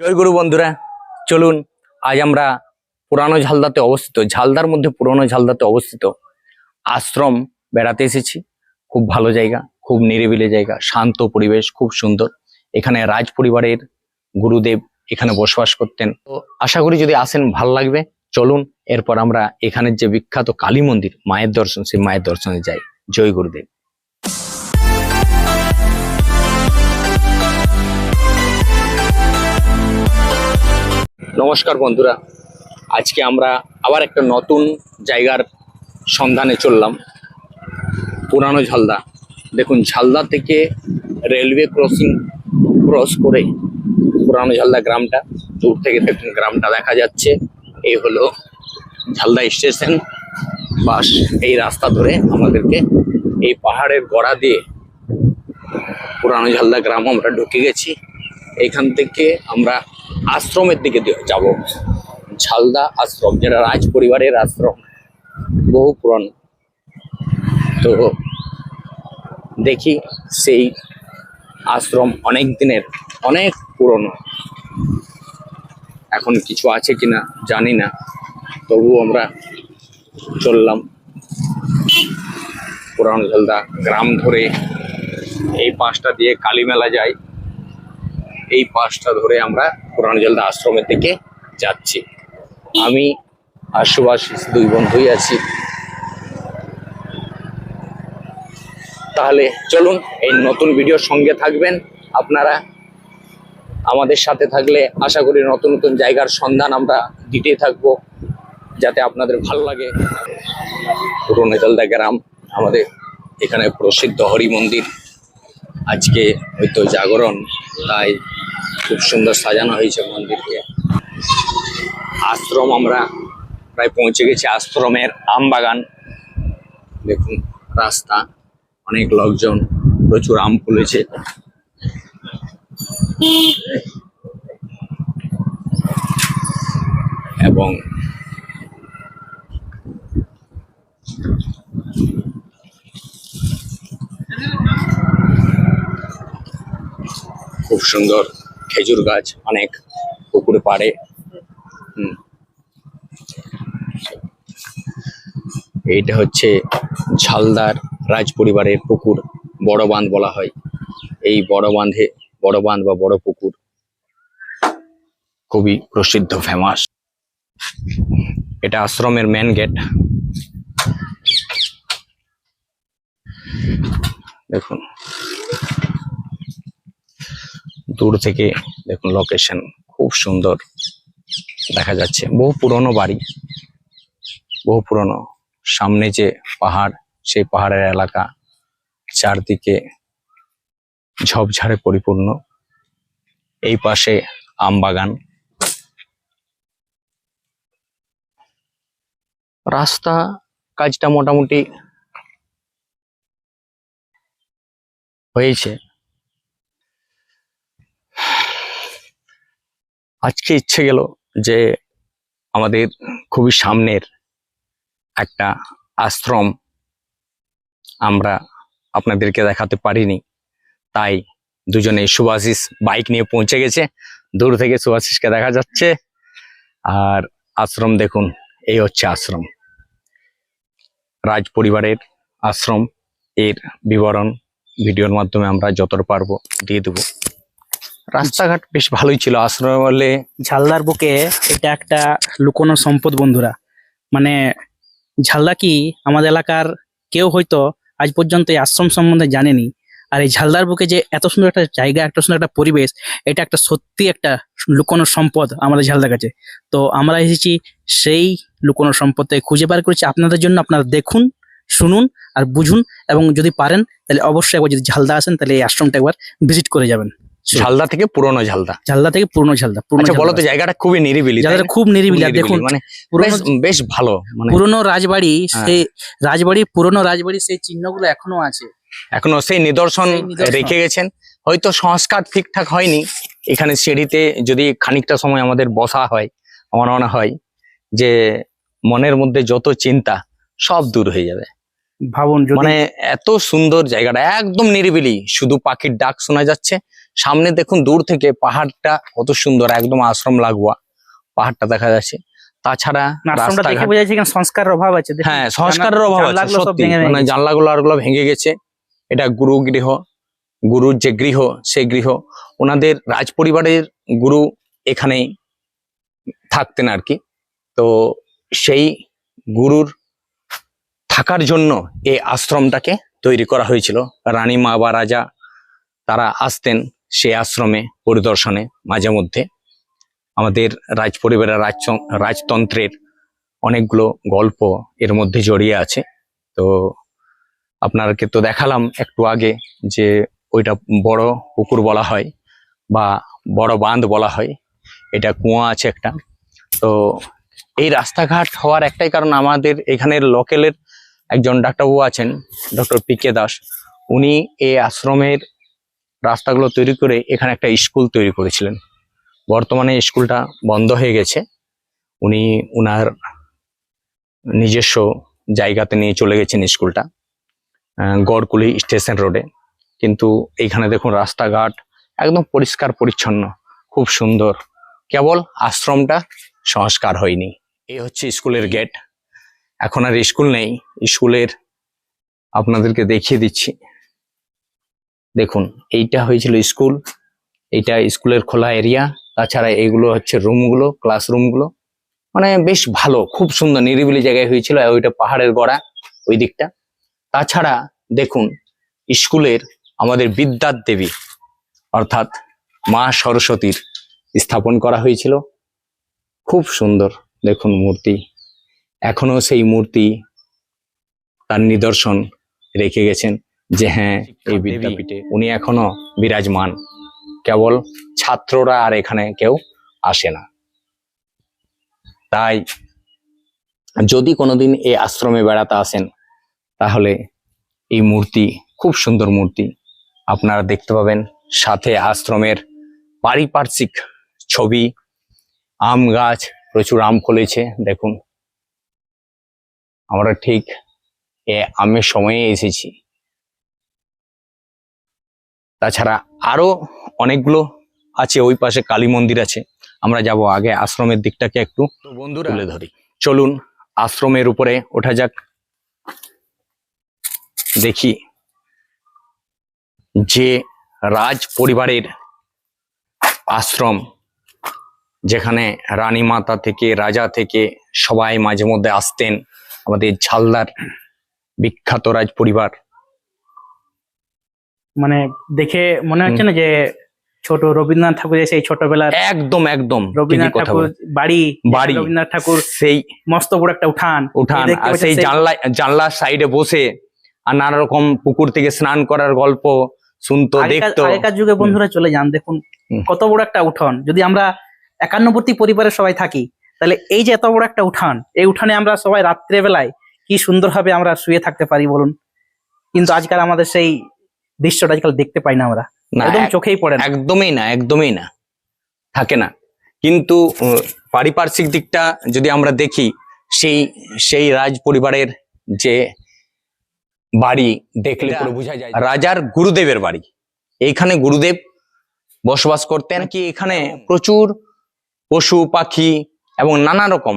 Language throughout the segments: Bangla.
জয় গুরু বন্ধুরা, চলুন আজ আমরা পুরানো ঝালদাতে অবস্থিত, ঝালদার মধ্যে পুরনো ঝালদাতে অবস্থিত আশ্রম বেড়াতে এসেছি। খুব ভালো জায়গা, খুব নিরিবিলি জায়গা, শান্ত পরিবেশ, খুব সুন্দর। এখানে রাজ পরিবারের গুরুদেব এখানে বসবাস করতেন। তো আশা করি যদি আসেন, ভালো লাগবে। চলুন, এরপর আমরা এখানের যে বিখ্যাত কালী মন্দির, মায়ের দর্শন, সেই মায়ের দর্শনে যাই। জয় গুরুদেব। নমস্কার বন্ধুরা। আজকে আমরা আবার একটা নতুন জায়গার সন্ধানে চললাম। পুরানো ঝালদা। দেখুন, ঝালদা থেকে রেলওয়ে ক্রসিং ক্রস করে পুরানো ঝালদা গ্রামটা, দূর থেকে দেখুন গ্রামটা দেখা যাচ্ছে। এই হলো ঝালদা স্টেশন। বাস, এই রাস্তা ধরে আমাদেরকে এই পাহাড়ের গড়া দিয়ে পুরানো ঝালদা গ্রাম আমরা ঢুকে গেছি। এখান থেকে আমরা আশ্রমের দিকে যাব। ঝালদা আশ্রম, যেটা রাজ পরিবারের আশ্রম, বহু পুরনো। তো দেখি সেই আশ্রম অনেক দিনের, অনেক পুরনো। এখন কিছু আছে কিনা জানি না তবু আমরা চললাম। পুরান ঝালদা গ্রাম ধরে এই পাঁচটা দিয়ে কালী মেলা যায় এই পাশটা ধরে আমরা পুরানো জলদা আশ্রমের দিকে যাচ্ছি। আমি আর সুভাষিস দুই বন্ধুই আছি। তাহলে চলুন এই নতুন ভিডিওর সঙ্গে থাকবেন। আপনারা আমাদের সাথে থাকলে আশা করি নতুন নতুন জায়গার সন্ধান আমরা দিতে থাকব যাতে আপনাদের ভালো লাগে। পুরনো জলদা গ্রাম আমাদের এখানে প্রসিদ্ধ হরি মন্দির আজকে হয়তো জাগরণ তাই খুব সুন্দর সাজানো হয়েছে মন্দিরকে আশ্রম আমরা প্রায় পৌঁছে গেছি, আশ্রমের আম বাগান দেখুন, রাস্তা, অনেক লোকজন, প্রচুর আম ফুলেছে। এবং খুব সুন্দর খেজুর গাছ, অনেক পুকুরে হুম। এইটা হচ্ছে ঝালদার রাজ পরিবারের পুকুর, বড় বাঁধ বলা হয়। এই বড় বাঁধে, বড় বাঁধ বা বড় পুকুর খুবই প্রসিদ্ধ ফেমাস এটা আশ্রমের মেন গেট দেখুন। দূর থেকে দেখুন লোকেশন খুব সুন্দর দেখা যাচ্ছে। বহু পুরনো বাড়ি, বহু পুরনো। সামনে যে পাহাড়, সেই পাহাড়ের এলাকা চারদিকে ঝোপঝাড়ে পরিপূর্ণ। এই পাশে আম বাগান। রাস্তা কাজটা মোটামুটি হয়েছে। আজকে ইচ্ছে গেল যে আমাদের খুবই সামনের একটা আশ্রম আমরা আপনাদেরকে দেখাতে পারিনি। তাই দুজনে সুভাষিস বাইক নিয়ে পৌঁছে গেছে। দূর থেকে সুভাষিসকে দেখা যাচ্ছে। আর আশ্রম দেখুন, এই হচ্ছে আশ্রম। রাজ পরিবারের আশ্রম, এর বিবরণ ভিডিওর মাধ্যমে আমরা যতটা পারব দিয়ে দেবো। রাস্তাঘাট বেশ ভালোই ছিল আশ্রমে বলে ঝালদার বুকে এটা একটা লুকোনো সম্পদ, বন্ধুরা। মানে ঝালদা কি আমাদের এলাকার কেউ হয়তো আজ পর্যন্ত এই আশ্রম সম্বন্ধে জানেনি। আর এই ঝালদার বুকে যে এত সুন্দর একটা জায়গা এত সুন্দর একটা পরিবেশ, এটা একটা সত্যি একটা লুকোনো সম্পদ আমাদের ঝালদার কাছে। তো আমরা এসেছি সেই লুকোনো সম্পদটাই খুঁজে বার করেছি। আপনাদের জন্য আপনারা দেখুন, শুনুন আর বুঝুন। এবং যদি পারেন, তাহলে অবশ্যই একবার যদি ঝালদা আসেন, তাহলে এই আশ্রমটা একবার ভিজিট করে যাবেন। ঝালদা থেকে পুরনো ঝালদা। ঝালদা থেকে পুরনো ঝালদা আচ্ছা বলো তো জায়গাটা খুবই নিরিবিলি না? খুব নিরিবিলি। আর দেখুন মানে বেশ বেশ ভালো মানে পুরনো রাজবাড়ি হ্যাঁ। সেই রাজবাড়ি পুরনো রাজবাড়ি সেই চিহ্নগুলো এখনও আছে। এখনও সেই নিদর্শন রেখে গেছেন। হয়তো সংস্কার ঠিকঠাক হয়নি। এখানে সিঁড়িতে যদি খানিকটা সময় আমাদের বসা হয় আমার মনে হয় যে মনের মধ্যে যত চিন্তা সব দূর হয়ে যাবে। ভাবুন মানে এত সুন্দর জায়গাটা একদম নিরিবিলি। শুধু পাখির ডাক শোনা যাচ্ছে সামনে দেখুন দূর থেকে পাহাড়টা কত সুন্দর একদম আশ্রম লাগোয়া পাহাড়টা দেখা যাচ্ছে। তাছাড়া সংস্কারের অভাব আছে। হ্যাঁ সংস্কারের অভাব আছে সত্যি। ভেঙে মানে গেছে। জানলাগুলো আরগুলো ভেঙে গেছে। এটা গুরু গৃহ। গুরুর যে গৃহ সেই গৃহ। ওনাদের রাজ পরিবারের গুরু এখানেই থাকতেন আর কি। তো সেই গুরুর থাকার জন্য এই আশ্রমটাকে তৈরি করা হয়েছিল। রানী মা বা রাজা তারা আসতেন। সেই আশ্রমে, পরিদর্শনে, মাঝে মধ্যে আমাদের রাজ পরিবারের রাজ রাজতন্ত্রের অনেকগুলো গল্প এর মধ্যে জড়িয়ে আছে। তো আপনাকে তো দেখালাম একটু আগে যে ওইটা বড় পুকুর বলা হয় বা বড় বাঁধ বলা হয়। এটা কুয়া আছে একটা। তো এই রাস্তাঘাট হওয়ার একটাই কারণ আমাদের এখানের লোকেলের একজন ডাক্তারবাবু আছেন ডক্টর পি কে দাস। উনি এই আশ্রমের রাস্তাগুলো তৈরি করে এখানে একটা স্কুল তৈরি করেছিলেন। বর্তমানে স্কুলটা বন্ধ হয়ে গেছে। উনি উনার নিজস্ব জায়গাতে নিয়ে চলে গেছেন স্কুলটা গড়কুলি স্টেশন রোডে। কিন্তু এইখানে দেখুন রাস্তাঘাট একদম পরিষ্কার পরিচ্ছন্ন, খুব সুন্দর। কেবল আশ্রমটা সংস্কার হয়নি। এই হচ্ছে স্কুলের গেট। এখন আর স্কুল নেই। স্কুলের আপনাদেরকে দেখিয়ে দিচ্ছি। দেখুন, এইটা হয়েছিল স্কুল, এইটা স্কুলের খোলা এরিয়া, তাছাড়া এগুলো হচ্ছে রুমগুলো, ক্লাসরুমগুলো। মানে বেশ ভালো, খুব সুন্দর, নিরিবিলি জায়গায় হয়েছিল ওইটা পাহাড়ের গড়া, ওই দিকটা। তাছাড়া দেখুন, স্কুলের আমাদের বিদ্যার দেবী, অর্থাৎ মা সরস্বতীর স্থাপন করা হয়েছিল। খুব সুন্দর, দেখুন মূর্তি। এখনও সেই মূর্তি তার নিদর্শন রেখে গেছেন। যে হ্যাঁ এই বিদ্যাপীঠে উনি এখনও বিরাজমান। কেবল ছাত্ররা আর এখানে কেউ আসে না। তাই যদি কোনোদিন এই আশ্রমে বেড়াতে আসেন তাহলে এই মূর্তি খুব সুন্দর মূর্তি আপনারা দেখতে পাবেন। সাথে আশ্রমের পারিপার্শ্বিক ছবি আম গাছ প্রচুর আম ফলেছে দেখুন। আমরা ঠিক এ আমের সময়ে এসেছি। তাছাড়া আরও অনেকগুলো আছে ওই পাশে কালী মন্দির আছে। আমরা যাব আগে আশ্রমের দিকটাকে একটু বন্ধুরা তুলে ধরি। চলুন আশ্রমের উপরে ওঠা যাক। দেখি যে রাজ পরিবারের আশ্রম যেখানে রানী মাতা থেকে রাজা থেকে সবাই মাঝে মধ্যে আসতেন। আমাদের ঝালদার বিখ্যাত রাজ পরিবার। মানে দেখে মনে হচ্ছে না যে ছোট রবীন্দ্রনাথ ঠাকুর এসে এই ছোটবেলার একদম একদম। রবীন্দ্রনাথ ঠাকুর বাড়ি বাড়ি। রবীন্দ্রনাথ ঠাকুর সেই মস্ত বড় একটা উঠান। উঠান আর সেই সেই- জানলা জানলার সাইডে বসে আর নানা রকম পুকুর থেকে স্নান করার গল্প শুনতো দেখতো। আগেকার যুগে বন্ধুরা চলে যান দেখুন কত বড় একটা উঠান। যদি আমরা একান্নবর্তী পরিবারের সবাই থাকি তাহলে এই যে এত বড় একটা উঠান এই উঠানে আমরা সবাই রাত্রে বেলায় কি সুন্দরভাবে আমরা শুয়ে থাকতে পারি বলুন? কিন্তু আজকাল আমাদের সেই দৃশ্যটা আজকাল দেখতে পাই না আমরা। না একদম চোখেই পড়ে না। একদমই না একদমই না। থাকে না। কিন্তু পারিপার্শ্বিক দিকটা যদি আমরা দেখি সেই সেই রাজ পরিবারের যে বাড়ি দেখলে বোঝা যায় রাজার গুরুদেবের বাড়ি। এইখানে গুরুদেব বসবাস করতেন। কি এখানে প্রচুর পশু পাখি এবং নানা রকম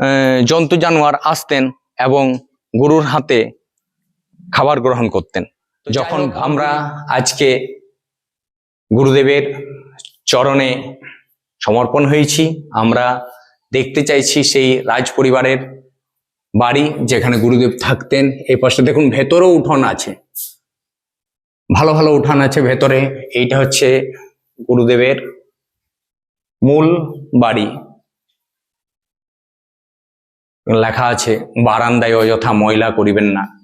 আহ, জন্তু জানোয়ার আসতেন এবং গুরুর হাতে খাবার গ্রহণ করতেন। যখন আমরা আজকে গুরুদেবের চরণে সমর্পণ হয়েছি আমরা দেখতে চাইছি সেই রাজ পরিবারের বাড়ি যেখানে গুরুদেব থাকতেন। এই পাশে দেখুন ভেতরেও উঠোন আছে। ভালো ভালো উঠান আছে ভেতরে। এইটা হচ্ছে গুরুদেবের মূল বাড়ি। লেখা আছে বারান্দায় অযথা ময়লা করিবেন না।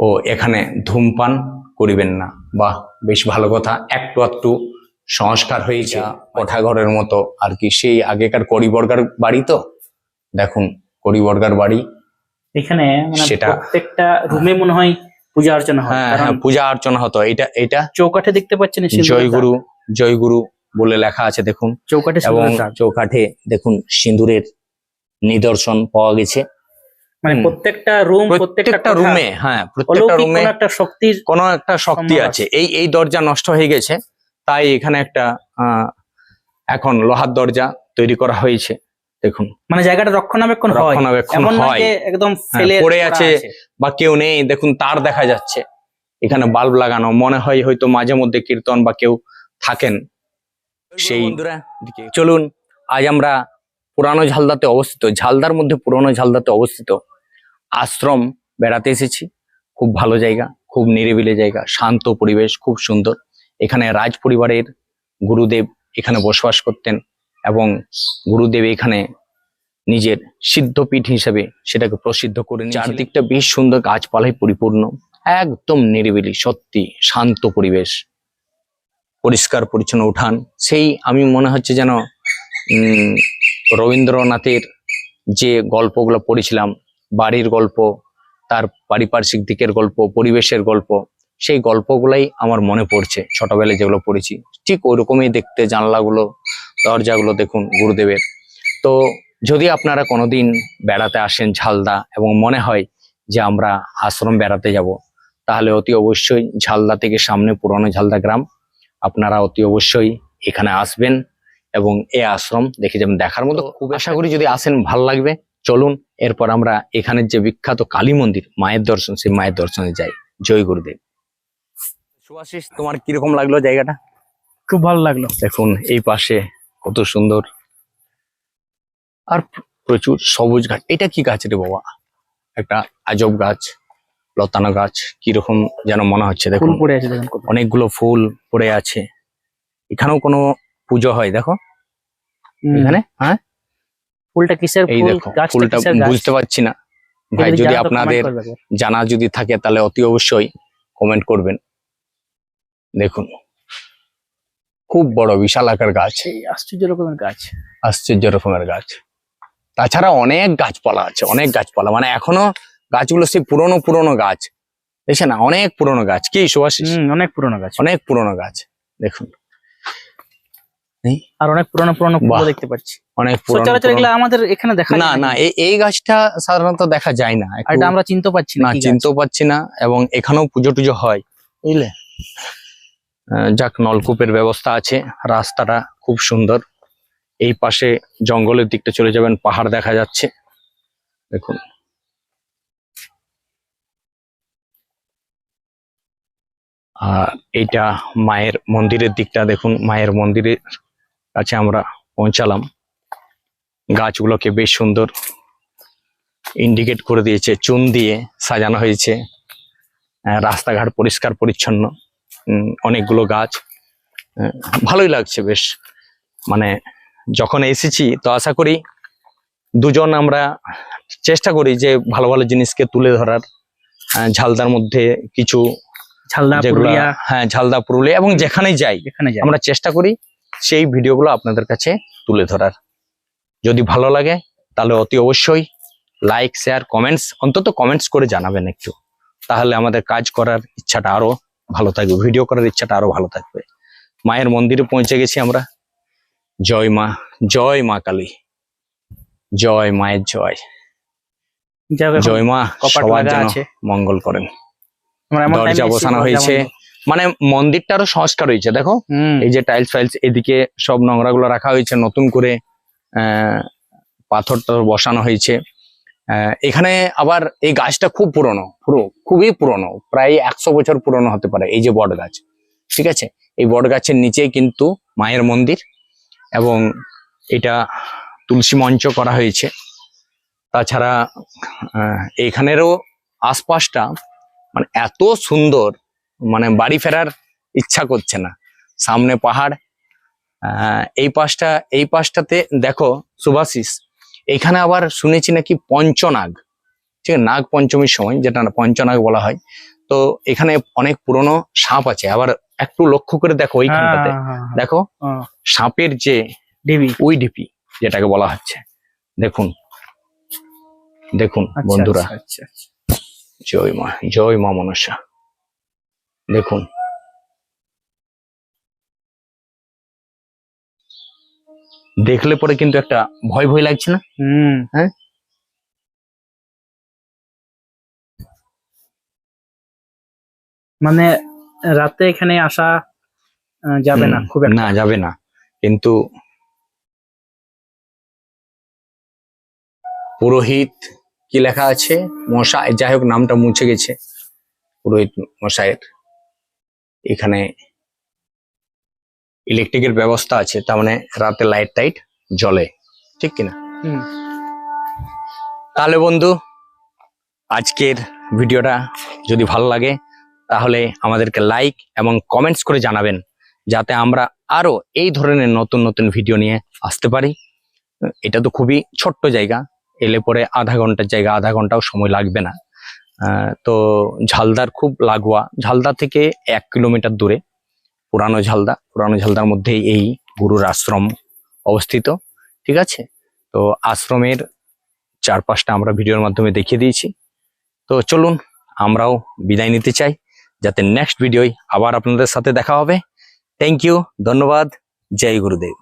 ও এখানে ধূমপান করিবেন না। বাহ বেশ ভালো কথা। একটু একটু সংস্কার হয়েছে কোঠাঘরের মতো। আর কি সেই আগেকার করিবর্গার বাড়ি তো? দেখুন করিবর্গার বাড়ি। এখানে মানে সেটা- প্রত্যেকটা রুমে মনে হয় পূজা অর্চনা হয়। হ্যাঁ হ্যাঁ পূজা অর্চনা হতো। এটা এটা চৌকাঠে দেখতে পাচ্ছেন জয়গুরু জয়গুরু বলে লেখা আছে দেখুন। চৌকাঠে এবং চৌকাঠে দেখুন সিঁদুরের নিদর্শন পাওয়া গেছে। মানে। প্রত্যেকটা রুম প্রত্যেকটা রুমে হ্যাঁ প্রত্যেকটা রুমে একটা শক্তির কোনো একটা শক্তি আছে। এই এই দরজা নষ্ট হয়ে গেছে তাই এখানে একটা আহ, এখন লোহার দরজা তৈরি করা হয়েছে দেখুন। মানে জায়গাটা রক্ষণাবেক্ষণ হয়। রক্ষণাবেক্ষণ হয়। একদম হ্যাঁ, ফেলে পড়ে আছে। বা কেউ নেই দেখুন তার দেখা যাচ্ছে। এখানে বাল্ব লাগানো মনে হয় হয়তো মাঝে মধ্যে কীর্তন বা কেউ থাকেন। সেই চলুন আজ আমরা পুরানো ঝালদাতে অবস্থিত ঝালদার মধ্যে পুরানো ঝালদাতে অবস্থিত। আশ্রম বেড়াতে এসেছি। খুব ভালো জায়গা, খুব নিরিবিলি জায়গা, শান্ত পরিবেশ, খুব সুন্দর। এখানে রাজ পরিবারের গুরুদেব এখানে বসবাস করতেন এবং গুরুদেব এখানে নিজের সিদ্ধপীঠ হিসেবে সেটাকে প্রসিদ্ধ করে। চারদিকটা বেশ সুন্দর, গাছপালায় পরিপূর্ণ, একদম নিরিবিলি, সত্যি শান্ত পরিবেশ। পরিষ্কার, পরিচ্ছন্ন উঠান। সেই আমি মনে হচ্ছে যেন রবীন্দ্রনাথের যে গল্পগুলো পড়েছিলাম বাড়ির গল্প তার পারিপার্শ্বিক দিকের গল্প পরিবেশের গল্প সেই গল্পগুলাই আমার মনে পড়ছে ছোটবেলায় যেগুলো পড়েছি। ঠিক ওইরকমই দেখতে জানলাগুলো দরজাগুলো দেখুন গুরুদেবের। তো যদি আপনারা কোনোদিন বেড়াতে আসেন ঝালদা এবং মনে হয় যে আমরা আশ্রম বেড়াতে যাব তাহলে অতি অবশ্যই ঝালদা থেকে সামনে পুরনো ঝালদা গ্রাম আপনারা অতি অবশ্যই এখানে আসবেন এবং এ আশ্রম দেখে যাবেন। দেখার মতো খুব আশা করি যদি আসেন ভালো লাগবে। চলুন এরপর আমরা এখানের যে বিখ্যাত কালী মন্দির মায়ের দর্শন সেই মায়ের দর্শনে যাই। জয় গুরুদেব। সুভাষিস তোমার কীরকম লাগল জায়গাটা? খুব ভালো লাগল। দেখুন এই পাশে কত সুন্দর। আর প্রচুর সবুজ গাছ এটা কি গাছ রে বাবা? একটা আজব গাছ লতানো গাছ কীরকম যেন মনে হচ্ছে দেখুন। পড়ে আছে দেখুন অনেকগুলো ফুল পড়ে আছে। এখানেও কোনো পুজো হয় দেখো। এখানে হ্যাঁ? ফুলটা কিসের এই দেখো ফুলটা বুঝতে পারছি না। ভাই যদি আপনাদের জানা যদি থাকে তাহলে অতি অবশ্যই কমেন্ট করবেন। দেখুন খুব বড় বিশাল আকার গাছ। আশ্চর্য রকমের গাছ। আশ্চর্য রকমের গাছ। তাছাড়া অনেক গাছপালা আছে অনেক গাছপালা। মানে এখনও গাছগুলো সেই পুরনো পুরনো গাছ। দেখছেন না? অনেক পুরনো গাছ। কি সুভাষিস হুম, অনেক পুরনো গাছ। অনেক পুরনো গাছ। দেখুন আর অনেক পুরনো পুরনো ফুল দেখতে পাচ্ছি। অনেক সচরাচর এগুলো আমাদের এখানে দেখা না না এই গাছটা সাধারণত দেখা যায় না। এটা আমরা চিনতে না। চিনতেও পাচ্ছি না এবং এখানেও পুজো টুজো হয়। বুঝলে? যাক নলকূপের ব্যবস্থা আছে রাস্তাটা খুব সুন্দর। এই পাশে জঙ্গলের দিকটা চলে যাবেন পাহাড় দেখা যাচ্ছে। দেখুন। আর এইটা মায়ের মন্দিরের দিকটা দেখুন মায়ের মন্দিরের কাছে আমরা পৌঁছালাম। গাছগুলোকে বেশ সুন্দর ইন্ডিকেট করে দিয়েছে চুন দিয়ে সাজানো হয়েছে। রাস্তাঘাট পরিষ্কার পরিচ্ছন্ন। অনেকগুলো গাছ। ভালোই লাগছে বেশ। মানে যখন এসেছি তো আশা করি দুজন আমরা চেষ্টা করি যে ভালো ভালো জিনিসকে তুলে ধরার। ঝালদার মধ্যে কিছু ঝালদা হ্যাঁ ঝালদা পুরুলিয়া এবং যেখানেই যাই। আমরা চেষ্টা করি সেই ভিডিওগুলো আপনাদের কাছে তুলে ধরার। যদি ভালো লাগে তাহলে অতি অবশ্যই লাইক শেয়ার কমেন্টস অন্তত কমেন্টস করে জানাবেন একটু। তাহলে আমাদের কাজ করার ইচ্ছাটা আরও ভালো থাকবে ভিডিও করার ইচ্ছাটা আরও ভালো থাকবে। মায়ের মন্দিরে পৌঁছে গেছি আমরা। জয় মা জয় মা কালী। জয় মায়ের জয়। জয় মা সবার আছে। মঙ্গল করেন। আমরা এমন দরজা বসানো হয়েছে। মানে মন্দিরটারও সংস্কার হয়েছে দেখো? এই যে টাইলস ফাইলস এদিকে সব নোংরা গুলো রাখা হয়েছে নতুন করে আহ, পাথর টাথর বসানো হয়েছে। এখানে আবার এই গাছটা খুব পুরনো পুরো খুবই পুরনো প্রায় একশো বছর পুরনো হতে পারে এই যে বট গাছ ঠিক আছে? এই বট গাছের নিচেই কিন্তু মায়ের মন্দির এবং এটা তুলসী মঞ্চ করা হয়েছে। তাছাড়া আহ, এখানেরও আশপাশটা মানে এত সুন্দর মানে বাড়ি ফেরার ইচ্ছা করছে না। সামনে পাহাড় আহ, এই পাশটা এই পাশটাতে দেখো সুভাশিস এখানে আবার শুনেছি নাকি পঞ্চনাগ ঠিক আছে? নাগ পঞ্চমীর সময় যেটা না পঞ্চনাগ বলা হয়। তো এখানে অনেক পুরনো সাপ আছে। আবার একটু লক্ষ্য করে দেখো ওইখানটাতে। হ্যাঁ, হ্যাঁ, হ্যাঁ, দেখো সাপের যে ডিবি। ওই ঢিপি যেটাকে বলা হচ্ছে। দেখুন দেখুন আচ্ছা, বন্ধুরা। আচ্ছা, আচ্ছা। জয় মা জয় মা মনসা। দেখুন। দেখলে পরে কিন্তু একটা ভয় ভয় লাগছে না? হ্যাঁ। মানে রাতে এখানে আসা যাবে না খুব না যাবে না। কিন্তু পুরোহিত কি লেখা আছে? মশা যাই হোক নামটা মুছে গেছে। পুরোহিত মশাইয়ের। এখানে ইলেকট্রিকের ব্যবস্থা আছে তার মানে রাতে লাইট টাইট জ্বলে ঠিক কিনা। তাহলে বন্ধু আজকের ভিডিওটা যদি ভালো লাগে তাহলে আমাদেরকে লাইক এবং কমেন্টস করে জানাবেন যাতে আমরা আরও এই ধরনের নতুন নতুন ভিডিও নিয়ে আসতে পারি। এটা তো খুবই ছোট্ট জায়গা এলে পরে আধা ঘণ্টার জায়গা আধা ঘন্টাও সময় লাগবে না। তো ঝালদার খুব লাগোয়া। ঝালদা থেকে এক কিলোমিটার দূরে, পুরানো ঝালদা। পুরানো ঝালদার মধ্যেই এই গুরুর আশ্রম অবস্থিত, ঠিক আছে? তো আশ্রমের চারপাশটা আমরা ভিডিওর মাধ্যমে দেখিয়ে দিয়েছি। তো চলুন, আমরাও বিদায় নিতে চাই। যাতে নেক্সট ভিডিওয় আবার আপনাদের সাথে দেখা হবে। থ্যাংক ইউ ধন্যবাদ, জয় গুরুদেব।